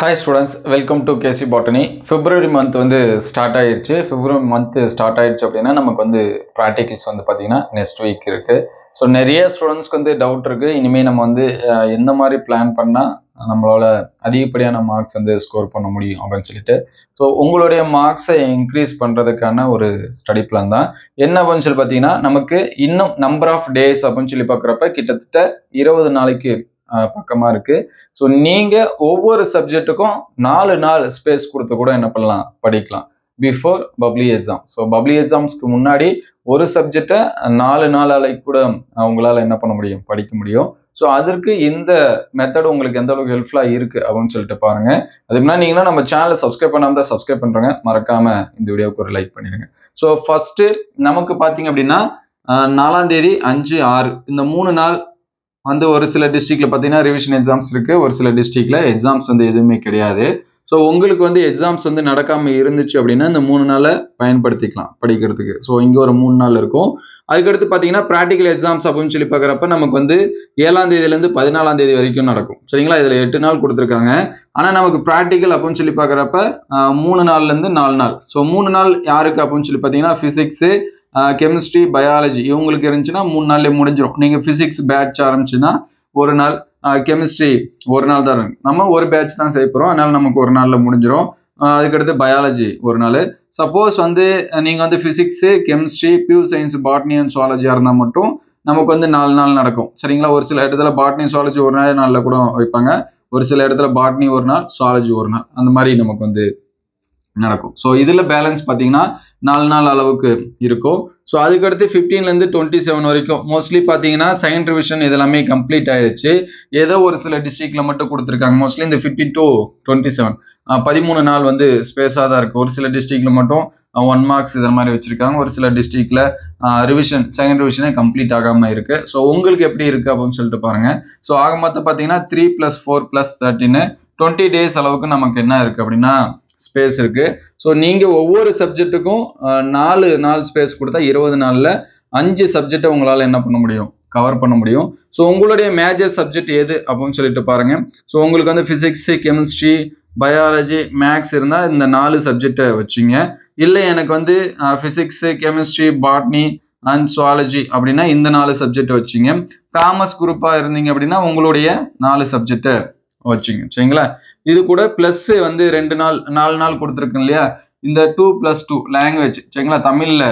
Hi students welcome to K C botany February month வந்து start ஆயிடுச்சு February month start ஆயிடுச்சு அப்படின்னா நமக்கு வந்து ப்ராக்டிகல்ஸ் வந்து பார்த்தீங்கன்னா நெக்ஸ்ட் வீக் இருக்குது ஸோ நிறைய ஸ்டூடெண்ட்ஸ்க்கு வந்து டவுட் இருக்குது இனிமேல் நம்ம வந்து எந்த மாதிரி பிளான் பண்ணால் நம்மளால் அதிகப்படியான மார்க்ஸ் வந்து ஸ்கோர் பண்ண முடியும் அப்படின்னு சொல்லிட்டு. ஸோ உங்களுடைய மார்க்ஸை இன்க்ரீஸ் பண்ணுறதுக்கான ஒரு ஸ்டடி பிளான் தான். என்ன அப்படின்னு சொல்லி பார்த்தீங்கன்னா நமக்கு இன்னும் நம்பர் ஆஃப் டேஸ் அப்படின்னு சொல்லி பார்க்குறப்ப கிட்டத்தட்ட இருபது நாளைக்கு பக்கமாக இருக்குது ஸோ நீங்கள் ஒவ்வொரு சப்ஜெக்ட்டுக்கும் நாலு நாள் ஸ்பேஸ் கொடுத்து கூட என்ன பண்ணலாம்? படிக்கலாம். Before public exam so public எக்ஸாம்ஸ்க்கு முன்னாடி ஒரு சப்ஜெக்டை நாலு நாளாலே கூட உங்களால் என்ன பண்ண முடியும்? படிக்க முடியும். ஸோ அதற்கு இந்த மெத்தட் உங்களுக்கு எந்த அளவுக்கு ஹெல்ப்ஃபுல்லாக இருக்குது அப்படின்னு சொல்லிட்டு பாருங்க. அது முன்னாடி நீங்கன்னா நம்ம சேனலை சப்ஸ்கிரைப் பண்ணாமல் தான் சப்ஸ்கிரைப் பண்றேங்க. மறக்காம இந்த வீடியோவுக்கு ஒரு லைக் பண்ணிடுங்க. ஸோ ஃபர்ஸ்ட் நமக்கு பார்த்தீங்க அப்படின்னா நாலாம் தேதி அஞ்சு ஆறு. இந்த மூணு நாள் வந்து ஒரு சில டிஸ்ட்ரிக்ட்ல பார்த்தீங்கன்னா ரிவிஷன் எக்ஸாம்ஸ் இருக்கு. ஒரு சில டிஸ்ட்ரிக்ட்ல எக்ஸாம்ஸ் வந்து எதுவுமே கிடையாது. ஸோ உங்களுக்கு வந்து எக்ஸாம்ஸ் வந்து நடக்காம இருந்துச்சு அப்படின்னா இந்த மூணு நாளை பயன்படுத்திக்கலாம் படிக்கிறதுக்கு. ஸோ இங்கே ஒரு மூணு நாள் இருக்கும். அதுக்கடுத்து பார்த்தீங்கன்னா ப்ராக்டிக்கல் எக்ஸாம்ஸ் அப்படின்னு சொல்லி பார்க்குறப்ப நமக்கு வந்து ஏழாம் தேதியிலேருந்து பதினாலாம் தேதி வரைக்கும் நடக்கும். சரிங்களா? இதில் எட்டு நாள் கொடுத்துருக்காங்க. ஆனால் நமக்கு ப்ராக்டிக்கல் அப்படின்னு சொல்லி பார்க்குறப்ப மூணு நாள்லேருந்து நாலு நாள். ஸோ மூணு நாள் யாருக்கு அப்படின்னு சொல்லி பார்த்தீங்கன்னா ஃபிசிக்ஸு கெமிஸ்ட்ரி பயாலஜி இவங்களுக்கு இருந்துச்சுன்னா மூணு நாள்லேயே முடிஞ்சிடும் நீங்கள் ஃபிசிக்ஸ் பேட்ச் ஆரம்பிச்சுன்னா ஒரு நாள் கெமிஸ்ட்ரி ஒரு நாள் தான் இருக்கும். நம்ம ஒரு பேட்ச் தான் செய்ய போகிறோம் அதனால நமக்கு ஒரு நாளில் முடிஞ்சிடும் அதுக்கடுத்து பயாலஜி ஒரு நாள். சப்போஸ் வந்து நீங்கள் வந்து physics chemistry pure science botany and சுவாலஜியாக இருந்தால் மட்டும் நமக்கு வந்து நாலு நாள் நடக்கும். சரிங்களா? ஒரு சில இடத்துல பாட்னி சுவாலஜி ஒரு நாள் நாளில் கூட வைப்பாங்க. ஒரு சில இடத்துல பாட்னி ஒரு நாள் சுவாலஜி ஒரு நாள். அந்த மாதிரி நமக்கு வந்து நடக்கும். ஸோ இதில் பேலன்ஸ் பார்த்தீங்கன்னா நாலு நாள் அளவுக்கு இருக்கும் ஸோ அதுக்கடுத்து ஃபிஃப்டீன்லேருந்து டுவெண்ட்டி செவன் வரைக்கும் மோஸ்ட்லி பார்த்தீங்கன்னா செகண்ட் ரிவிஷன் இதெல்லாமே கம்ப்ளீட் ஆயிடுச்சு ஏதோ ஒரு சில டிஸ்ட்ரிக்ட்ல மட்டும் கொடுத்துருக்காங்க. மோஸ்ட்லி இந்த ஃபிஃப்டீன் டு டுவெண்ட்டி செவன் பதிமூணு நாள் வந்து ஸ்பேஸாக தான் இருக்கும் ஒரு சில டிஸ்ட்ரிக்ட்ல மட்டும் ஒன் மார்க்ஸ் இதை மாதிரி வச்சிருக்காங்க. ஒரு சில டிஸ்ட்ரிக்ட்ல ரிவிஷன் செகண்ட் ரிவிஷனே கம்ப்ளீட் ஆகாம இருக்கு. ஸோ உங்களுக்கு எப்படி இருக்கு அப்படின்னு சொல்லிட்டு பாருங்க. ஸோ ஆக மொத்தம் பார்த்தீங்கன்னா த்ரீ பிளஸ் ஃபோர் பிளஸ் தேர்ட்டின்னு டுவெண்ட்டி டேஸ் அளவுக்கு நமக்கு என்ன இருக்கு அப்படின்னா ஸ்பேஸ் இருக்கு. ஸோ நீங்க ஒவ்வொரு சப்ஜெக்ட்டுக்கும் நாலு நாள் ஸ்பேஸ் கொடுத்தா இருபது நாளில் அஞ்சு சப்ஜெக்டை உங்களால் என்ன பண்ண முடியும்? கவர் பண்ண முடியும். ஸோ உங்களுடைய மேஜர் சப்ஜெக்ட் எது அப்படின்னு சொல்லிட்டு பாருங்க. ஸோ உங்களுக்கு வந்து ஃபிசிக்ஸு கெமிஸ்ட்ரி பயாலஜி மேக்ஸ் இருந்தால் இந்த நாலு சப்ஜெக்டை வச்சுங்க. இல்லை எனக்கு வந்து physics chemistry botany and zoology அப்படின்னா இந்த நாலு சப்ஜெக்ட் வச்சுங்க. காமர்ஸ் குரூப்பாக இருந்தீங்க அப்படின்னா உங்களுடைய நாலு சப்ஜெக்டை வச்சுங்க. சரிங்களா? இது கூட ப்ளஸ் வந்து ரெண்டு நாள் நாலு நாள் கொடுத்துருக்கோம் இல்லையா? இந்த டூ ப்ளஸ் டூ லாங்குவேஜ் சரிங்களா? தமிழில்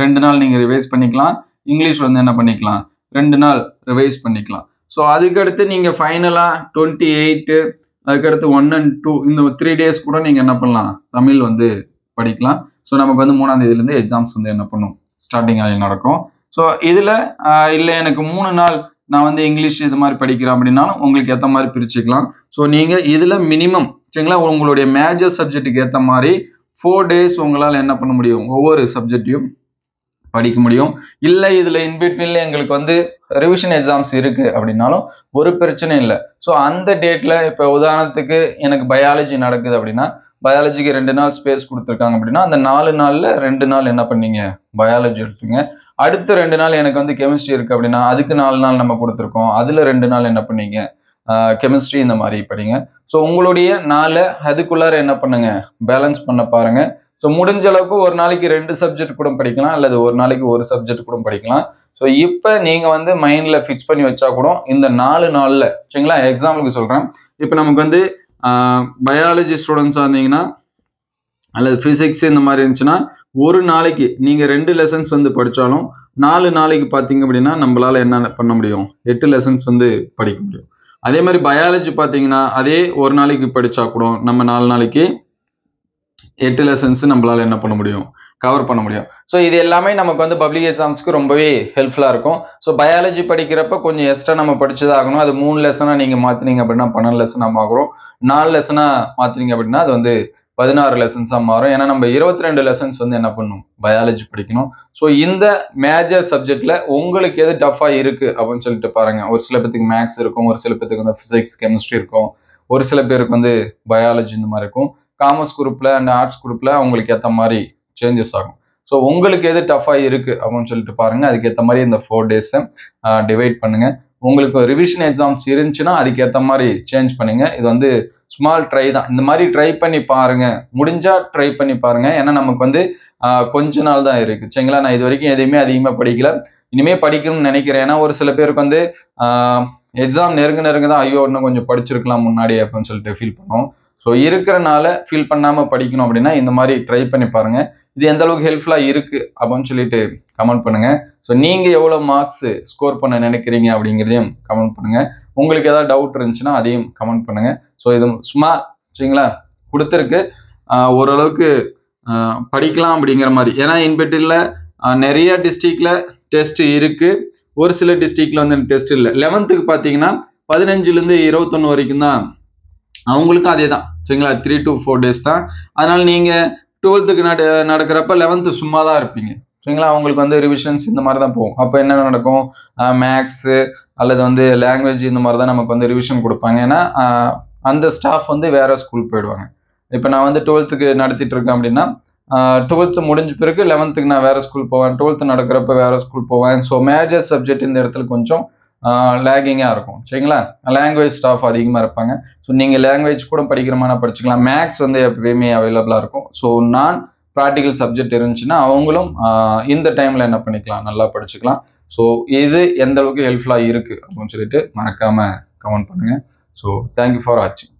ரெண்டு நாள் நீங்கள் ரிவைஸ் பண்ணிக்கலாம். இங்கிலீஷ் வந்து என்ன பண்ணிக்கலாம்? ரெண்டு நாள் ரிவைஸ் பண்ணிக்கலாம். ஸோ அதுக்கடுத்து நீங்கள் ஃபைனலாக டுவெண்ட்டி எயிட்டு அதுக்கடுத்து ஒன் அண்ட் டூ இந்த த்ரீ டேஸ் கூட நீங்கள் என்ன பண்ணலாம்? தமிழ் வந்து படிக்கலாம். ஸோ நமக்கு வந்து மூணாம் தேதியிலேருந்து எக்ஸாம்ஸ் வந்து என்ன பண்ணும்? ஸ்டார்டிங் ஆகி நடக்கும். ஸோ இதில் இல்லை எனக்கு மூணு நாள் நான் வந்து இங்கிலீஷ் இது மாதிரி படிக்கிறேன் அப்படின்னாலும் உங்களுக்கு ஏற்ற மாதிரி பிரிச்சுக்கலாம். ஸோ நீங்கள் இதில் மினிமம் சரிங்களா? உங்களுடைய மேஜர் சப்ஜெக்ட்டுக்கு ஏற்ற மாதிரி ஃபோர் டேஸ் உங்களால் என்ன பண்ண முடியும்? ஒவ்வொரு சப்ஜெக்டையும் படிக்க முடியும். இல்லை இதில் இன்பிட்வீனில் எங்களுக்கு வந்து ரிவிஷன் எக்ஸாம்ஸ் இருக்குது அப்படின்னாலும் ஒரு பிரச்சனை இல்லை. ஸோ அந்த டேட்டில் இப்போ உதாரணத்துக்கு எனக்கு பயாலஜி நடக்குது அப்படின்னா பயாலஜிக்கு ரெண்டு நாள் ஸ்பேஸ் கொடுத்துருக்காங்க அப்படின்னா அந்த நாலு நாளில் ரெண்டு நாள் என்ன பண்ணீங்க? பயாலஜி எடுத்துங்க. அடுத்த ரெண்டு நாள் எனக்கு வந்து கெமிஸ்ட்ரி இருக்கு அப்படின்னா அதுக்கு நாலு நாள் நம்ம கொடுத்துருக்கோம். அதுல ரெண்டு நாள் என்ன பண்ணீங்க? கெமிஸ்ட்ரி இந்த மாதிரி படிங்க. ஸோ உங்களுடைய நாளை அதுக்குள்ளார என்ன பண்ணுங்க? பேலன்ஸ் பண்ண பாருங்க. ஸோ முடிஞ்ச அளவுக்கு ஒரு நாளைக்கு ரெண்டு சப்ஜெக்ட் கூட படிக்கலாம் அல்லது ஒரு நாளைக்கு ஒரு சப்ஜெக்ட் கூட படிக்கலாம். ஸோ இப்போ நீங்கள் வந்து மைண்டில் ஃபிக்ஸ் பண்ணி வச்சா கூட இந்த நாலு நாளில் சரிங்களா? எக்ஸாம்பிளுக்கு சொல்கிறேன் இப்போ நமக்கு வந்து பயாலஜி ஸ்டூடெண்ட்ஸாக இருந்தீங்கன்னா அல்லது ஃபிசிக்ஸ் இந்த மாதிரி இருந்துச்சுன்னா ஒரு நாளைக்கு நீங்க ரெண்டு லெசன்ஸ் வந்து படிச்சாலும் நாலு நாளைக்கு பார்த்தீங்க அப்படின்னா நம்மளால என்ன பண்ண முடியும்? எட்டு லெசன்ஸ் வந்து படிக்க முடியும். அதே மாதிரி பயாலஜி பார்த்தீங்கன்னா அதே ஒரு நாளைக்கு படிச்சா கூட நம்ம நாலு நாளைக்கு எட்டு லெசன்ஸ் நம்மளால என்ன பண்ண முடியும்? கவர் பண்ண முடியும். ஸோ இது எல்லாமே நமக்கு வந்து பப்ளிக் எக்ஸாம்ஸ்க்கு ரொம்பவே ஹெல்ப்ஃபுல்லாக இருக்கும். ஸோ பயாலஜி படிக்கிறப்ப கொஞ்சம் எக்ஸ்ட்ரா நம்ம படிச்சதா ஆகணும். அது மூணு லெசனாக நீங்கள் மாற்றினீங்க அப்படின்னா பன்னெண்டு லெசனாக ஆகிறோம் நாலு லெசனாக மாற்றினீங்க அப்படின்னா அது வந்து பதினாறு லெசன்ஸாக மாறும். ஏன்னா நம்ம இருபத்தி ரெண்டு லெசன்ஸ் வந்து என்ன பண்ணும்? பயாலஜி படிக்கணும். ஸோ இந்த மேஜர் சப்ஜெக்டில் உங்களுக்கு எது டஃப்பாக இருக்குது அப்படின்னு சொல்லிட்டு பாருங்கள் ஒரு சில பேத்துக்கு மேக்ஸ் இருக்கும் ஒரு சில பேத்துக்கு வந்து ஃபிசிக்ஸ் கெமிஸ்ட்ரி இருக்கும். ஒரு சில பேருக்கு வந்து பயாலஜி இந்த மாதிரி இருக்கும். காமர்ஸ் குரூப்பில் அண்ட் ஆர்ட்ஸ் குரூப்பில் அவங்களுக்கு ஏற்ற மாதிரி சேஞ்சஸ் ஆகும். ஸோ உங்களுக்கு எது டஃப்பாக இருக்கு அப்படின்னு சொல்லிட்டு பாருங்கள் அதுக்கு ஏற்ற மாதிரி இந்த ஃபோர் டேஸை டிவைட் பண்ணுங்கள் உங்களுக்கு ரிவிஷன் எக்ஸாம்ஸ் இருந்துச்சுன்னா அதுக்கேற்ற மாதிரி சேஞ்ச் பண்ணுங்கள் இது வந்து ஸ்மால் ட்ரை தான். இந்த மாதிரி ட்ரை பண்ணி பாருங்க. முடிஞ்சா ட்ரை பண்ணி பாருங்க. ஏன்னா நமக்கு வந்து கொஞ்ச நாள் தான் இருக்கு. சரிங்களா? நான் இது வரைக்கும் எதையுமே அதிகமாக படிக்கல. இனிமே படிக்கணும்னு நினைக்கிறேன். ஏன்னா ஒரு சில பேருக்கு வந்து எக்ஸாம் நெருங்க நெருங்க தான் ஐயோ இன்னும் கொஞ்சம் படிச்சிருக்கலாம் முன்னாடி அப்படின்னு சொல்லிட்டு ஃபீல் பண்ணுவோம். ஸோ இருக்கிறனால ஃபீல் பண்ணாம படிக்கணும் அப்படின்னா இந்த மாதிரி ட்ரை பண்ணி பாருங்க. இது எந்த அளவுக்கு ஹெல்ப்ஃபுல்லா இருக்கு அப்படின்னு சொல்லிட்டு கமெண்ட் பண்ணுங்க. ஸோ நீங்க எவ்வளவு மார்க்ஸ் ஸ்கோர் பண்ண நினைக்கிறீங்க அப்படிங்கிறதையும் கமெண்ட் பண்ணுங்க. உங்களுக்கு ஏதாவது டவுட் இருந்துச்சுன்னா அதையும் கமெண்ட் பண்ணுங்க. ஸோ இது சும்மா சரிங்களா? கொடுத்துருக்கு. ஓரளவுக்கு படிக்கலாம் அப்படிங்கிற மாதிரி. ஏன்னா இன்பெட்டில் நிறைய டிஸ்ட்ரிக்டில் டெஸ்ட் இருக்குது ஒரு சில டிஸ்ட்ரிக்டில் வந்து டெஸ்ட் இல்லை. லெவன்த்துக்கு பார்த்தீங்கன்னா பதினஞ்சுலேருந்து இருபத்தொன்று வரைக்கும் தான் அவங்களுக்கும் அதே தான். சரிங்களா? த்ரீ டு ஃபோர் டேஸ் தான். அதனால் நீங்கள் டுவெல்த்துக்கு நட நடக்கிறப்ப லெவன்த்து சும்மா தான் இருப்பீங்க. சரிங்களா? அவங்களுக்கு வந்து ரிவிஷன்ஸ் இந்த மாதிரி தான் போகும். அப்போ என்ன நடக்கும்? மேக்ஸு அல்லது வந்து லாங்குவேஜ் இந்த மாதிரி தான் நமக்கு வந்து ரிவிஷன் கொடுப்பாங்க. ஏன்னா அந்த ஸ்டாஃப் வந்து வேற ஸ்கூல் போயிடுவாங்க. இப்போ நான் வந்து டுவெல்த்துக்கு நடத்திட்டு இருக்கேன் அப்படின்னா டுவெல்த்து முடிஞ்ச பிறகு லெவன்த்துக்கு நான் வேற ஸ்கூல் போவேன். டுவெல்த்து நடக்கிறப்ப வேற ஸ்கூல் போவேன். ஸோ மேஜர் சப்ஜெக்ட் இந்த இடத்துல கொஞ்சம் லேகிங்காக இருக்கும். சரிங்களா? லாங்குவேஜ் ஸ்டாஃப் அதிகமாக இருப்பாங்க. ஸோ நீங்கள் லாங்குவேஜ் கூட படிக்கிற மாதிரி படிச்சுக்கலாம். மேக்ஸ் வந்து எப்பயுமே அவைலபிளாக இருக்கும். ஸோ நான் ப்ராக்டிக்கல் சப்ஜெக்ட் இருந்துச்சுன்னா அவங்களும் இந்த டைமில் என்ன பண்ணிக்கலாம்? நல்லா படிச்சுக்கலாம். ஸோ இது எந்த அளவுக்கு ஹெல்ப்ஃபுல்லாக இருக்குது அப்படின்னு சொல்லிட்டு மறக்காமல் கமெண்ட் பண்ணுங்கள் ஸோ தேங்க்யூ ஃபார் வாட்சிங்